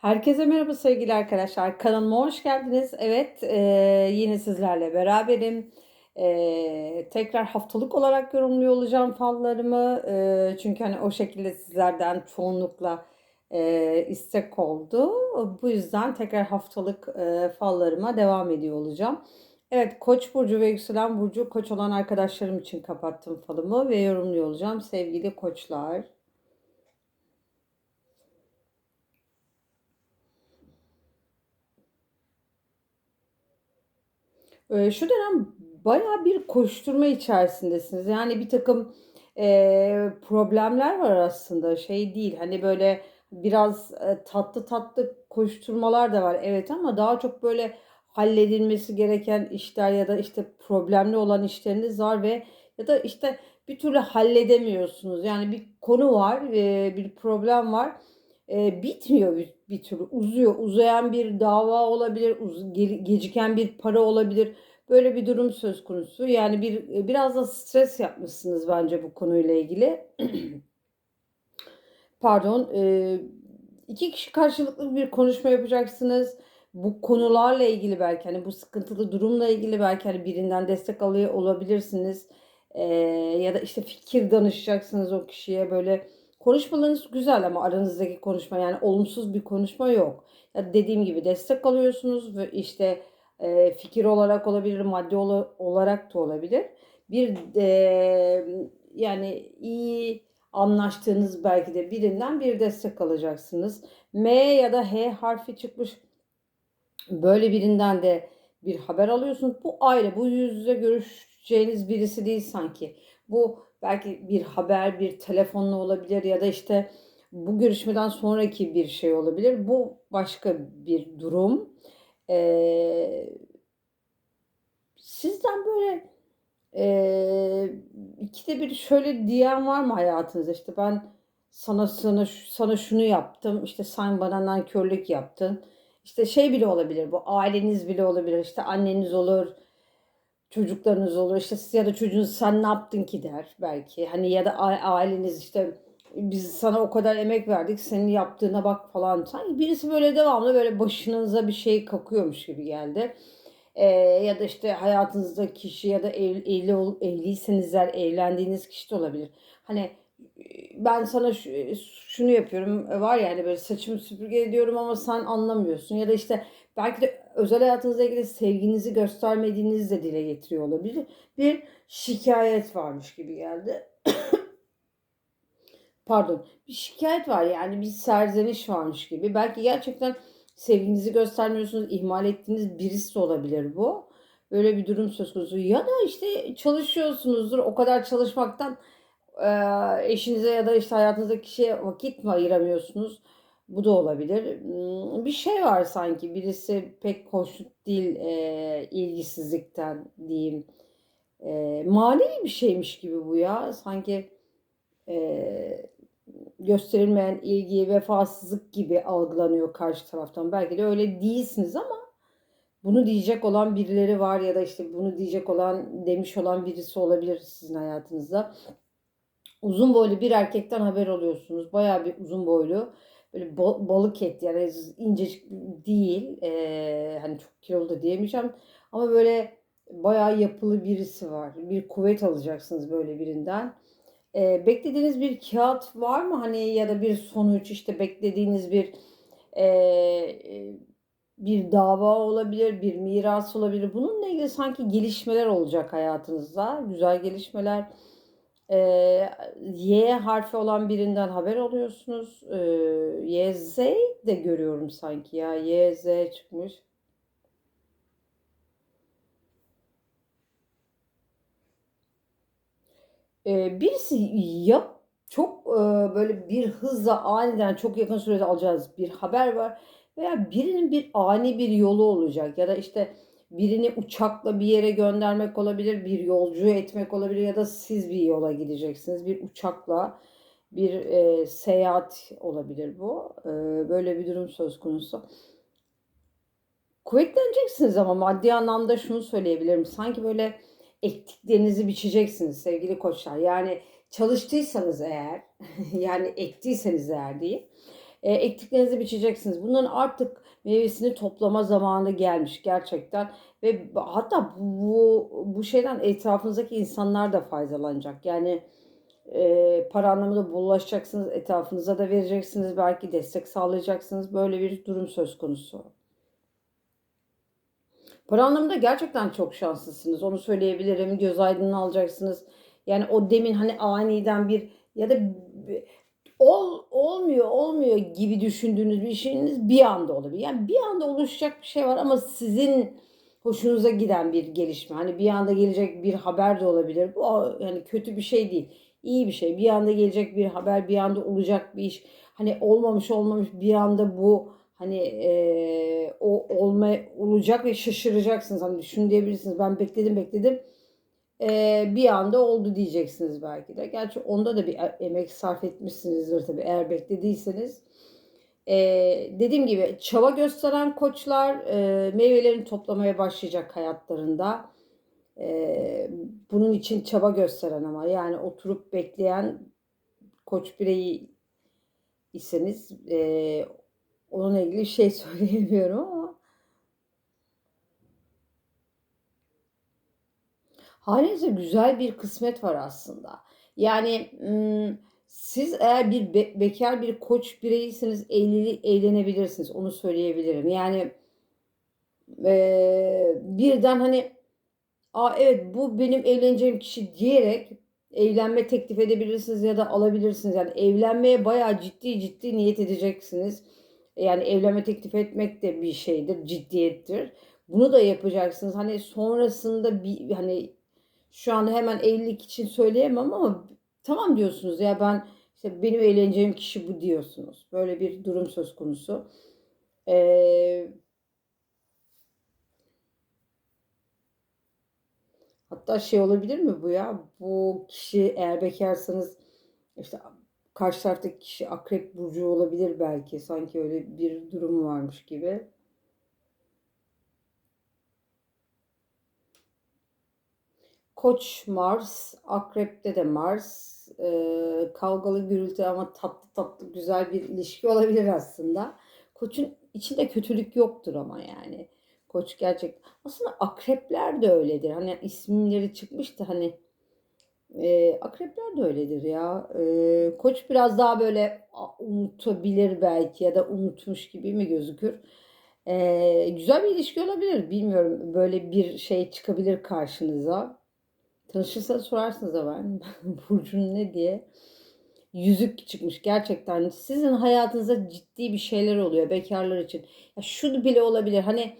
Herkese merhaba sevgili arkadaşlar. Kanalıma hoş geldiniz. Evet, e, yine sizlerle beraberim. E, tekrar haftalık olarak yorumluyor olacağım fallarımı. E, çünkü hani o şekilde sizlerden çoğunlukla e, istek oldu. Bu yüzden tekrar haftalık e, fallarıma devam ediyor olacağım. Evet, Koç burcu ve yükselen burcu Koç olan arkadaşlarım için kapattım falımı ve yorumluyor olacağım sevgili Koçlar. Eee, şu dönem bayağı bir koşturma içerisindesiniz. Yani bir takım eee, problemler var aslında. Şey değil, hani, böyle biraz, eee, tatlı tatlı koşturmalar da var, evet ama daha çok böyle halledilmesi gereken işler ya da, işte, problemli olan işleriniz var ve ya da, işte, bir türlü halledemiyorsunuz. Yani bir konu var, eee, bir problem var. Eee, bitmiyor bir bir türlü, uzuyor. Uzayan bir dava olabilir, uz geri geciken bir para olabilir. Böyle bir durum söz konusu. Yani bir biraz da stres yapmışsınız bence bu konuyla ilgili. Pardon, eee, 2 kişi karşılıklı bir konuşma yapacaksınız. Bu konularla ilgili belki, hani, bu sıkıntılı durumla ilgili belki, hani, birinden destek alıyor olabilirsiniz. Eee, ya da, işte, fikir danışacaksınız o kişiye. Böyle konuşmalarınız güzel ama aranızdaki konuşma, yani, olumsuz bir konuşma yok. Ya, dediğim gibi destek alıyorsunuz ve, işte, eee, fikir olarak olabilir, maddi ola olarak da olabilir. Bir, emm, yani, iyi anlaştığınız belki de birinden bir destek alacaksınız. M ya da H harfi çıkmış. Böyle birinden de bir haber alıyorsunuz. Bu ayrı, bu yüz yüze görüşeceğiniz birisi değil sanki. Bu belki bir haber, bir telefonla olabilir ya da, işte, bu görüşmeden sonraki bir şey olabilir. Bu başka bir durum. Eee sizden böyle, eee, ikide bir şöyle diyen var mı hayatınızda? İşte, ben sana sana sana şunu yaptım, işte, sen bana nankörlük yaptın. İşte, şey bile olabilir bu, aileniz bile olabilir, işte, anneniz olur, çocuklarınız olur, işte, siz ya da çocuğunuz "Sen ne yaptın ki?" der belki. Hani, ya da aileniz, işte, "Biz sana o kadar emek verdik, senin yaptığına bak." falan. Sanki birisi böyle devamlı böyle başınıza bir şey kakıyormuş gibi geldi. Eee, ya da, işte, hayatınızdaki kişi ya da ev evli ol evliyseniz evlendiğiniz kişi de olabilir. Hani, ben sana ş eee, şunu yapıyorum, eee, var ya, hani, böyle saçımı süpürge ediyorum ama sen anlamıyorsun ya da, işte, belki de özel hayatınızla ilgili sevginizi göstermediğinizi de dile getiriyor olabilir. Bir şikâyet varmış gibi geldi. Pardon, bir şikâyet var, yani, bir serzeniş varmış gibi. Belki gerçekten sevginizi göstermiyorsunuz, ihmal ettiğiniz birisi olabilir bu. Böyle bir durum söz konusu ya da, işte, çalışıyorsunuzdur, o kadar çalışmaktan, eşinize ya da, işte, hayatınızdaki kişiye vakit mi ayıramıyorsunuz? Bu da olabilir. Imm, bir şey var sanki, birisi pek hoşnut değil, eee, ilgisizlikten diyeyim. Eee, manevi bir şeymiş gibi bu ya. Sanki, eee, gösterilmeyen ilgi, vefasızlık gibi algılanıyor karşı taraftan. Belki de öyle değilsiniz ama bunu diyecek olan birileri var ya da, işte, bunu diyecek olan, demiş olan birisi olabilir sizin hayatınızda. Uzun boylu bir erkekten haber alıyorsunuz. Bayağı bir uzun boylu. Böyle ba balık et yani incecik değil. Eee, hani, çok kilolu da diyemeyeceğim ama böyle bayağı yapılı birisi var. Bir kuvvet alacaksınız böyle birinden. Eee, beklediğiniz bir kâğıt var mı? Hani, ya da bir sonuç, işte, beklediğiniz bir, eee, bir dava olabilir, bir miras olabilir. Bununla ilgili sanki gelişmeler olacak hayatınızda, güzel gelişmeler. Eee, Y harfi olan birinden haber alıyorsunuz. Eee, Y, de görüyorum sanki ya. Y, Z çıkmış. Eee, birisi ya çok, eee, böyle bir hızla aniden çok yakın sürede alacağınız bir haber var veya birinin bir ani bir yolu olacak ya da, işte, birini uçakla bir yere göndermek olabilir, bir yolcu etmek olabilir ya da siz bir yola gideceksiniz. Bir uçakla bir, eee, seyahat olabilir bu. Eee, böyle bir durum söz konusu. Kuvvetleneceksiniz ama maddi anlamda şunu söyleyebilirim. Sanki böyle ektiklerinizi biçeceksiniz sevgili Koçlar. Yani çalıştıysanız eğer, yani ektiyseniz eğer diyeyim, E, ektiklerinizi biçeceksiniz. Bunların artık meyvesini toplama zamanı gelmiş gerçekten. Ve hatta bu, bu şeyden etrafınızdaki insanlar da faydalanacak. Yani e, para anlamında bulaşacaksınız, etrafınıza da vereceksiniz, belki destek sağlayacaksınız. Böyle bir durum söz konusu. Para anlamında gerçekten çok şanslısınız. Onu söyleyebilirim. Göz aydınlığı alacaksınız. Yani o demin hani aniden bir ya da ol, olmuyor olmuyor gibi düşündüğünüz bir şeyiniz bir anda olabilir. Yani bir anda oluşacak bir şey var ama sizin hoşunuza giden bir gelişme. Hani bir anda gelecek bir haber de olabilir. Bu yani kötü bir şey değil. İyi bir şey. Bir anda gelecek bir haber, bir anda olacak bir iş. Hani olmamış olmamış bir anda bu hani e, o olma olacak ve şaşıracaksınız. Hani şunu diyebilirsiniz. Ben bekledim bekledim. E, bir anda oldu diyeceksiniz belki de. Gerçi onda da bir emek sarf etmişsinizdir tabii eğer beklediyseniz. E, dediğim gibi çaba gösteren koçlar e, meyvelerini toplamaya başlayacak hayatlarında. E, bunun için çaba gösteren ama yani oturup bekleyen koç bireyi iseniz e, onunla ilgili şey söyleyemiyorum ama halinizde güzel bir kısmet var aslında. Yani siz eğer bir be- bekar bir koç bireysiniz evli, evlenebilirsiniz. Onu söyleyebilirim. Yani e, birden hani Aa, evet bu benim evleneceğim kişi diyerek evlenme teklif edebilirsiniz ya da alabilirsiniz. Yani evlenmeye bayağı ciddi ciddi niyet edeceksiniz. Yani evlenme teklif etmek de bir şeydir, ciddiyettir. Bunu da yapacaksınız. Hani sonrasında bir hani şu anda hemen evlilik için söyleyemem ama tamam diyorsunuz ya ben işte benim evleneceğim kişi bu diyorsunuz. Böyle bir durum söz konusu. Ee, hatta şey olabilir mi bu ya? Bu kişi eğer bekarsanız işte karşı taraftaki kişi akrep burcu olabilir belki. Sanki öyle bir durum varmış gibi. Koç Mars, Akrep'te de Mars. Ee, kavgalı gürültü ama tatlı tatlı güzel bir ilişki olabilir aslında. Koç'un içinde kötülük yoktur ama yani. Koç gerçek. Aslında akrepler de öyledir. Hani isimleri çıkmıştı hani e, akrepler de öyledir ya. E, koç biraz daha böyle unutabilir belki ya da unutmuş gibi mi gözükür? E, güzel bir ilişki olabilir. Bilmiyorum. Böyle bir şey çıkabilir karşınıza. Tanışırsanız sorarsınız ama Burcun ne diye. Yüzük çıkmış gerçekten. Sizin hayatınızda ciddi bir şeyler oluyor bekarlar için. Ya şu bile olabilir. Hani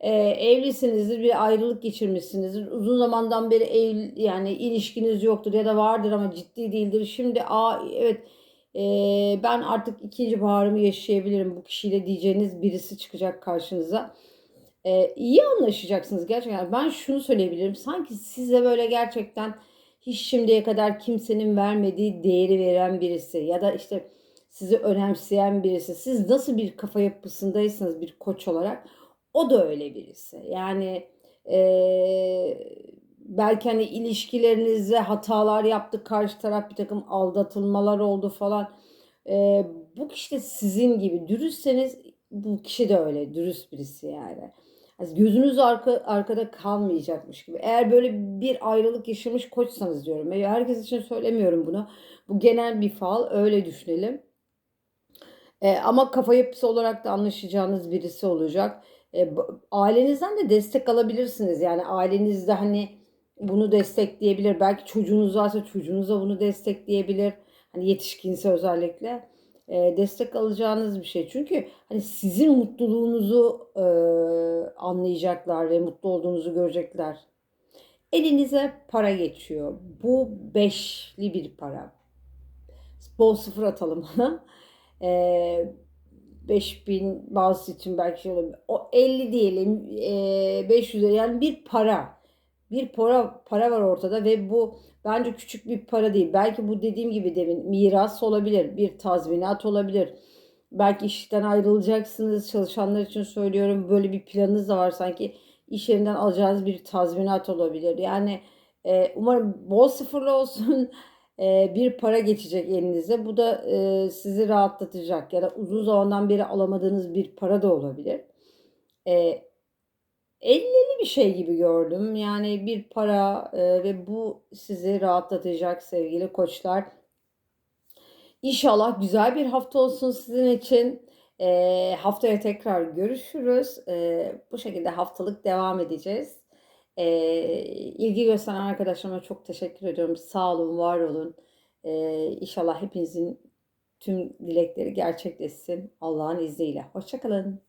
e, evlisinizdir, bir ayrılık geçirmişsinizdir. Uzun zamandan beri ev, yani ilişkiniz yoktur ya da vardır ama ciddi değildir. Şimdi a evet e, ben artık ikinci baharımı yaşayabilirim bu kişiyle diyeceğiniz birisi çıkacak karşınıza. E, iyi anlaşacaksınız gerçekten. Ben şunu söyleyebilirim. Sanki size böyle gerçekten hiç şimdiye kadar kimsenin vermediği değeri veren birisi ya da işte sizi önemseyen birisi. Siz nasıl bir kafa yapısındaysanız bir koç olarak o da öyle birisi. Yani e, belki hani ilişkilerinizde hatalar yaptı karşı taraf bir takım aldatılmalar oldu falan. E, bu kişi de sizin gibi dürüstseniz bu kişi de öyle dürüst birisi yani. Yani gözünüz arka, arkada kalmayacakmış gibi. Eğer böyle bir ayrılık yaşamış koçsanız diyorum. Herkes için söylemiyorum bunu. Bu genel bir fal öyle düşünelim. E, ama kafa yapısı olarak da anlaşacağınız birisi olacak e, ailenizden de destek alabilirsiniz. Yani ailenizde hani bunu destekleyebilir. Belki çocuğunuz varsa çocuğunuza bunu destekleyebilir. Hani yetişkinse özellikle e, destek alacağınız bir şey. Çünkü hani sizin mutluluğunuzu e, anlayacaklar ve mutlu olduğunuzu görecekler. Elinize para geçiyor. Bu beşli bir para. Bol sıfır atalım ona. E, 5000 bazı için belki şey. O 50 diyelim e, 500 yani bir para. Bir para para var ortada ve bu bence küçük bir para değil. Belki bu dediğim gibi demin miras olabilir, bir tazminat olabilir. Belki işten ayrılacaksınız. Çalışanlar için söylüyorum. Böyle bir planınız da var sanki. iş yerinden alacağınız bir tazminat olabilir. Yani e, umarım bol sıfırlı olsun. Eee, bir para geçecek elinize. Bu da, eee, sizi rahatlatacak ya da uzun zamandan beri alamadığınız bir para da olabilir. Eee, ellili bir şey gibi gördüm. Yani bir para, eee, ve bu sizi rahatlatacak sevgili koçlar. İnşallah güzel bir hafta olsun sizin için. Eee, haftaya tekrar görüşürüz. Eee, bu şekilde haftalık devam edeceğiz. Eee, ilgi gösteren arkadaşlarıma çok teşekkür ediyorum. Sağ olun, var olun. Eee, inşallah hepinizin tüm dilekleri gerçekleşsin Allah'ın izniyle. Hoşça kalın.